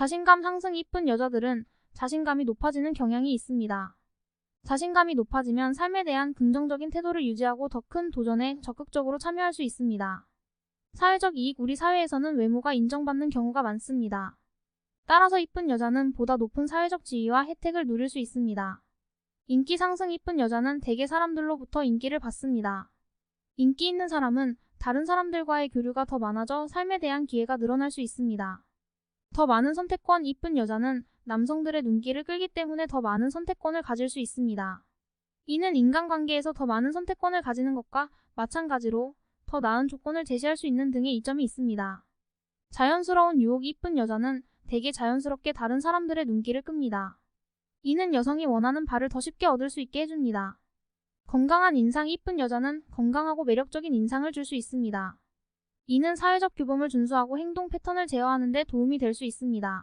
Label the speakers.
Speaker 1: 자신감 상승 이쁜 여자들은 자신감이 높아지는 경향이 있습니다. 자신감이 높아지면 삶에 대한 긍정적인 태도를 유지하고 더 큰 도전에 적극적으로 참여할 수 있습니다. 사회적 이익 우리 사회에서는 외모가 인정받는 경우가 많습니다. 따라서 이쁜 여자는 보다 높은 사회적 지위와 혜택을 누릴 수 있습니다. 인기 상승 이쁜 여자는 대개 사람들로부터 인기를 받습니다. 인기 있는 사람은 다른 사람들과의 교류가 더 많아져 삶에 대한 기회가 늘어날 수 있습니다. 더 많은 선택권 이쁜 여자는 남성들의 눈길을 끌기 때문에 더 많은 선택권을 가질 수 있습니다. 이는 인간관계에서 더 많은 선택권을 가지는 것과 마찬가지로 더 나은 조건을 제시할 수 있는 등의 이점이 있습니다. 자연스러운 유혹 이쁜 여자는 대개 자연스럽게 다른 사람들의 눈길을 끕니다. 이는 여성이 원하는 바를 더 쉽게 얻을 수 있게 해줍니다. 건강한 인상 이쁜 여자는 건강하고 매력적인 인상을 줄 수 있습니다. 이는 사회적 규범을 준수하고 행동 패턴을 제어하는 데 도움이 될 수 있습니다.